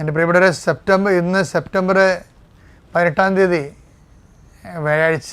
എന്റെ പ്രിയപ്പെട്ടവരെ സെപ്റ്റംബർ ഇന്ന് സെപ്റ്റംബർ പതിനെട്ടാം തീയതി വ്യാഴാഴ്ച.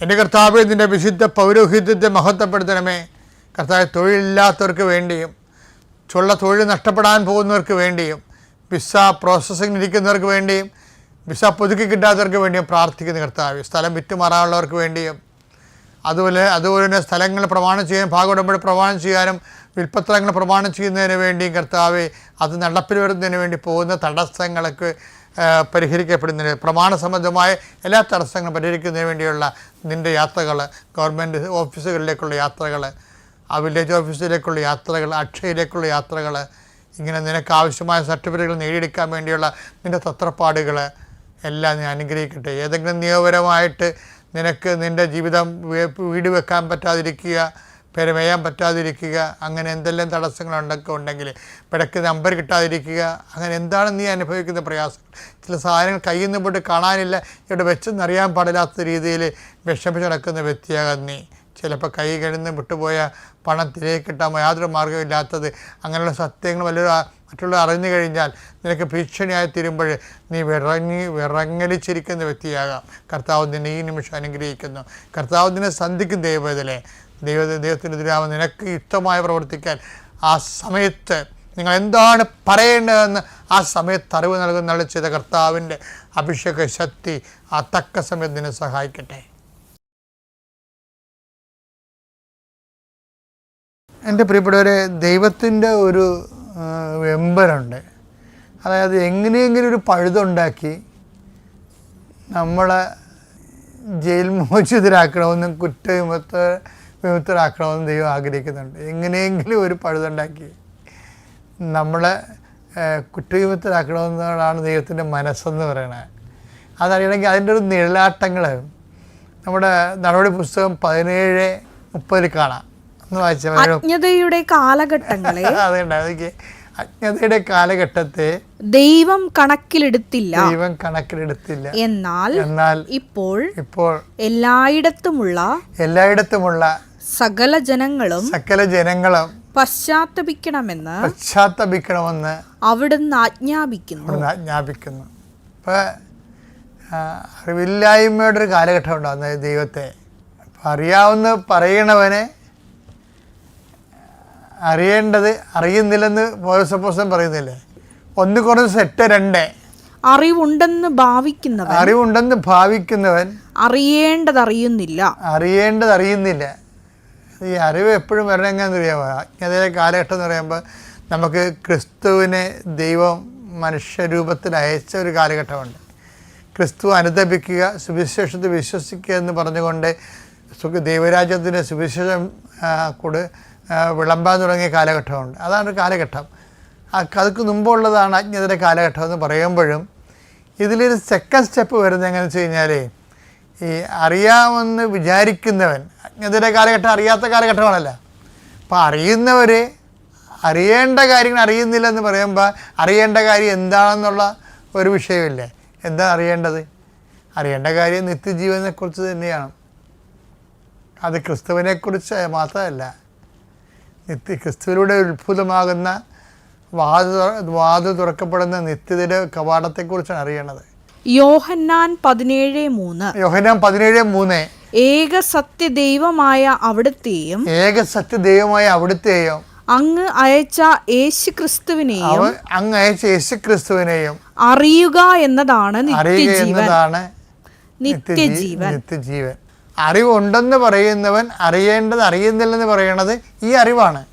എന്റെ കർത്താവ് നിന്റെ വിശുദ്ധ പൗരോഹിത്യത്തെ മഹത്വപ്പെടുത്തണമേ. കർത്താവ് തൊഴിലില്ലാത്തവർക്ക് വേണ്ടിയും ചുള്ള തൊഴിൽ നഷ്ടപ്പെടാൻ പോകുന്നവർക്ക് വേണ്ടിയും വിസ പ്രോസസ്സിംഗ് ഇരിക്കുന്നവർക്ക് വേണ്ടിയും വിസ പുതുക്കി കിട്ടാത്തവർക്ക് വേണ്ടിയും പ്രാർത്ഥിക്കുന്നു കർത്താവ്. സ്ഥലം വിറ്റുമാറാനുള്ളവർക്ക് വേണ്ടിയും അതുപോലെ അതുപോലെ തന്നെ സ്ഥലങ്ങൾ പ്രമാണം ചെയ്യാൻ ഭാഗോടമ്പഴ പ്രമാണം ചെയ്യാനും വിൽപ്പത്രങ്ങൾ പ്രമാണം ചെയ്യുന്നതിന് വേണ്ടിയും കർത്താവ് അത് നടപ്പിൽ വരുന്നതിന് വേണ്ടി പോകുന്ന തടസ്സങ്ങൾക്ക് ആ, പരിഹരിക്കപ്പെടുന്നതിന് പ്രമാണ സംബന്ധമായ എല്ലാ തടസ്സങ്ങളും പരിഹരിക്കുന്നതിന് വേണ്ടിയുള്ള നിന്റെ യാത്രകൾ ഗവൺമെന്റ് ഓഫീസുകളിലേക്കുള്ള യാത്രകൾ ആ വില്ലേജ് ഓഫീസിലേക്കുള്ള യാത്രകൾ അക്ഷയയിലേക്കുള്ള യാത്രകൾ ഇങ്ങനെ നിനക്ക് ആവശ്യമായ സർട്ടിഫിക്കറ്റുകൾ നേടിയെടുക്കാൻ വേണ്ടിയുള്ള നിന്റെ തത്രപ്പാടുകൾ എല്ലാം ഞാൻ അനുഗ്രഹിക്കട്ടെ. ഏതെങ്കിലും നിയമപരമായിട്ട് നിനക്ക് നിന്റെ ജീവിതം വീട് വെക്കാൻ പറ്റാതിരിക്കുക പെരുമയാൻ പറ്റാതിരിക്കുക അങ്ങനെ എന്തെല്ലാം തടസ്സങ്ങളുണ്ടൊക്കെ ഉണ്ടെങ്കിൽ പിടക്ക് നമ്പർ കിട്ടാതിരിക്കുക അങ്ങനെ എന്താണ് നീ അനുഭവിക്കുന്ന പ്രയാസങ്ങൾ ചില സാധനങ്ങൾ കയ്യിൽ നിന്ന് പോയിട്ട് കാണാനില്ല ഇവിടെ വെച്ചെന്നറിയാൻ പാടില്ലാത്ത രീതിയിൽ വിഷമിച്ച് നടക്കുന്ന വ്യക്തിയാകാൻ നീ. ചിലപ്പോൾ കൈ കഴിഞ്ഞ് വിട്ടുപോയ പണം തിരികെ കിട്ടാൻ യാതൊരു മാർഗമില്ലാത്തത് അങ്ങനെയുള്ള സത്യങ്ങൾ വല്ലൊരു മറ്റുള്ള അറിഞ്ഞു കഴിഞ്ഞാൽ നിനക്ക് ഭീഷണിയായി തീരുമ്പോൾ നീ വിറങ്ങി വിറങ്ങലിച്ചിരിക്കുന്ന വ്യക്തിയാകാം. കർത്താവ് നിന്നെ ഈ നിമിഷം അനുഗ്രഹിക്കുന്നു. കർത്താവ് നിന്നെ സന്ധിക്കും ദൈവത്തിലെ ദൈവ ദൈവത്തിന്റെ നിനക്ക് ഇഷ്ടമായി പ്രവർത്തിക്കാൻ ആ സമയത്ത് നിങ്ങൾ എന്താണ് പറയേണ്ടതെന്ന് ആ സമയത്ത് അറിവ് നൽകുന്ന ചെയ്ത കർത്താവിന്റെ അഭിഷേക ശക്തി ആ തക്ക സമയത്ത് നിന്നെ സഹായിക്കട്ടെ. എന്റെ പ്രിയപ്പെട്ടവരെ ദൈവത്തിന്റെ ഒരു വെമ്പരുണ്ട്. അതായത് എങ്ങനെയെങ്കിലും ഒരു പഴുതുണ്ടാക്കി നമ്മളെ ജയിൽ മോചിതരാക്കണമെന്നും കുറ്റവിമുക്ത വിമുക്തരാക്കണമെന്നും ദൈവം ആഗ്രഹിക്കുന്നുണ്ട്. എങ്ങനെയെങ്കിലും ഒരു പഴുതുണ്ടാക്കി നമ്മളെ കുറ്റവിമുക്തരാക്കണമെന്നാണ് ദൈവത്തിന്റെ മനസ്സെന്ന് പറയണത് അതറിയണമെങ്കിൽ അതിന്റെ ഒരു നിഴലാട്ടങ്ങൾ നമ്മുടെ നടപടി പുസ്തകം പതിനേഴ് മുപ്പതിൽ കാണാം. ഒന്ന് വായിച്ചാൽ അജ്ഞതയുടെ കാലഘട്ടങ്ങളെ അതൊക്കെ അജ്ഞതയുടെ കാലഘട്ടത്തെ ദൈവം കണക്കിലെടുത്തില്ല. ദൈവം കണക്കിലെടുത്തില്ല. എന്നാൽ എന്നാൽ ഇപ്പോൾ ഇപ്പോൾ എല്ലായിടത്തുമുള്ള എല്ലായിടത്തുമുള്ള സകല ജനങ്ങളും സകല ജനങ്ങളും പശ്ചാത്തപിക്കണമെന്ന് പശ്ചാത്തപിക്കണമെന്ന് അവിടുന്ന് ആജ്ഞാപിക്കുന്നു. അവിടുന്ന് ആജ്ഞാപിക്കുന്നു. അപ്പോൾ അറിവില്ലായ്മയുടെ ഒരു കാലഘട്ടം ഉണ്ടാകുന്ന ദൈവത്തെ. അപ്പം അറിയാവുന്ന പറയണവനെ അറിയേണ്ടത് അറിയുന്നില്ലെന്ന് പോലും പറയുന്നില്ലേ? ഒന്ന് കുറച്ച് എട്ട് രണ്ട്. അറിവുണ്ടെന്ന് ഭാവിക്കുന്നവൻ അറിവുണ്ടെന്ന് ഭാവിക്കുന്നവൻ അറിയേണ്ടത് അറിയുന്നില്ല അറിയേണ്ടത് അറിയുന്നില്ല ഈ അറിവ് എപ്പോഴും വരണം എങ്ങനെയാണെന്ന് അറിയാമോ അജ്ഞതയിലെ കാലഘട്ടം എന്ന് പറയുമ്പോൾ നമുക്ക് ക്രിസ്തുവിനെ ദൈവം മനുഷ്യരൂപത്തിൽ അയച്ച ഒരു കാലഘട്ടമുണ്ട്. ക്രിസ്തു അനുദപിക്കുക സുവിശേഷത്തിൽ വിശ്വസിക്കുക എന്ന് പറഞ്ഞുകൊണ്ട് ദൈവരാജ്യത്തിന്റെ സുവിശേഷം കൂട് വിളമ്പാൻ തുടങ്ങിയ കാലഘട്ടമുണ്ട്. അതാണ് കാലഘട്ടം. അതുക്ക് മുമ്പുള്ളതാണ് അജ്ഞതയുടെ കാലഘട്ടം എന്ന് പറയുമ്പോഴും ഇതിലൊരു സെക്കൻഡ് സ്റ്റെപ്പ് വരുന്നത് എങ്ങനെയാണെന്ന് വെച്ച് കഴിഞ്ഞാൽ ഈ അറിയാമെന്ന് വിചാരിക്കുന്നവൻ അജ്ഞതയുടെ കാലഘട്ടം അറിയാത്ത കാലഘട്ടമാണല്ലോ. അപ്പോൾ അറിയുന്നവർ അറിയേണ്ട കാര്യങ്ങൾ അറിയുന്നില്ല എന്ന് പറയുമ്പോൾ അറിയേണ്ട കാര്യം എന്താണെന്നുള്ള ഒരു വിഷയമില്ലേ? എന്താ അറിയേണ്ടത്? അറിയേണ്ട കാര്യം നിത്യജീവനെക്കുറിച്ച് തന്നെയാണ്. അത് ക്രിസ്തുവിനെക്കുറിച്ച് മാത്രമല്ല നിത്യ ക്രിസ്തുവിലൂടെ ഉത്ഭുതമാകുന്ന വാതു വാതു തുറക്കപ്പെടുന്ന നിത്യതയുടെ കവാടത്തെക്കുറിച്ചാണ് അറിയണത് യോഹന്നാൻ പതിനേഴ് മൂന്ന്. യോഹന്നാൻ പതിനേഴ് മൂന്ന്. ഏക സത്യ ദൈവമായ അവിടുത്തെയും ഏക സത്യ ദൈവമായ അവിടുത്തെയും അങ്ങ് അയച്ച യേശു ക്രിസ്തുവിനെയും അങ്ങ് അയച്ച യേശു ക്രിസ്തുവിനെയും അറിയുക എന്നതാണ് നിത്യജീവൻ. എന്നതാണ് നിത്യജീവൻ. നിത്യജീവൻ. അറിവുണ്ടെന്ന് പറയുന്നവൻ അറിയേണ്ടത് അറിയുന്നില്ലെന്ന് പറയണത് ഈ അറിവാണ്.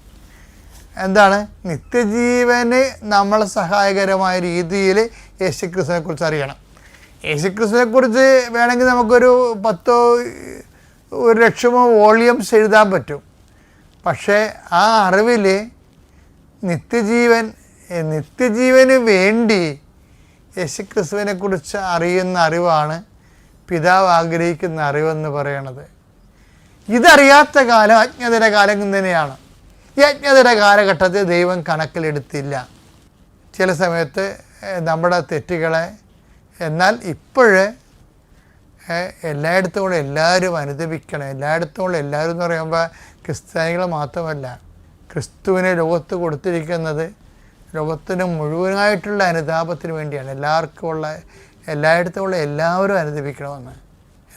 എന്താണ്? നിത്യജീവന് നമ്മളെ സഹായകരമായ രീതിയിൽ യേശുക്രിസ്തുവിനെ കുറിച്ച് അറിയണം. യേശുക്രിസ്തുവിനെ കുറിച്ച് വേണമെങ്കിൽ നമുക്കൊരു പത്തോ ഒരു ലക്ഷമോ വോളിയംസ് എഴുതാൻ പറ്റും. പക്ഷേ ആ അറിവിൽ നിത്യജീവൻ നിത്യജീവന് വേണ്ടി യേശുക്രിസ്തുവിനെ കുറിച്ച് അറിയുന്ന അറിവാണ് പിതാവ് ആഗ്രഹിക്കുന്ന അറിവെന്ന് പറയണത്. ഇതറിയാത്ത കാലം അജ്ഞതയുടെ കാലം തന്നെയാണ്. ഈ അജ്ഞതയുടെ കാലഘട്ടത്തിൽ ദൈവം കണക്കിലെടുത്തില്ല. ചില സമയത്ത് നമ്മുടെ തെറ്റുകളെ എന്നാൽ ഇപ്പോഴേ എല്ലായിടത്തും കൂടെ എല്ലാവരും അനുദപിക്കണം. എല്ലായിടത്തും കൂടെ എല്ലാവരും എന്ന് പറയുമ്പോൾ ക്രിസ്ത്യാനികൾ മാത്രമല്ല ക്രിസ്തുവിനെ ലോകത്ത് കൊടുത്തിരിക്കുന്നത് ലോകത്തിന് മുഴുവനായിട്ടുള്ള അനുതാപത്തിന് വേണ്ടിയാണ്. എല്ലാവർക്കും ഉള്ള എല്ലായിടത്തും ഉള്ള എല്ലാവരും അനുദപിക്കണമെന്ന്.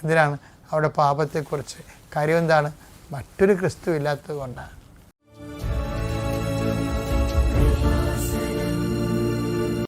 എന്തിനാണ്? അവിടെ പാപത്തെക്കുറിച്ച്. കാര്യം എന്താണ്? മറ്റൊരു ക്രിസ്തു ഇല്ലാത്തത് കൊണ്ടാണ്.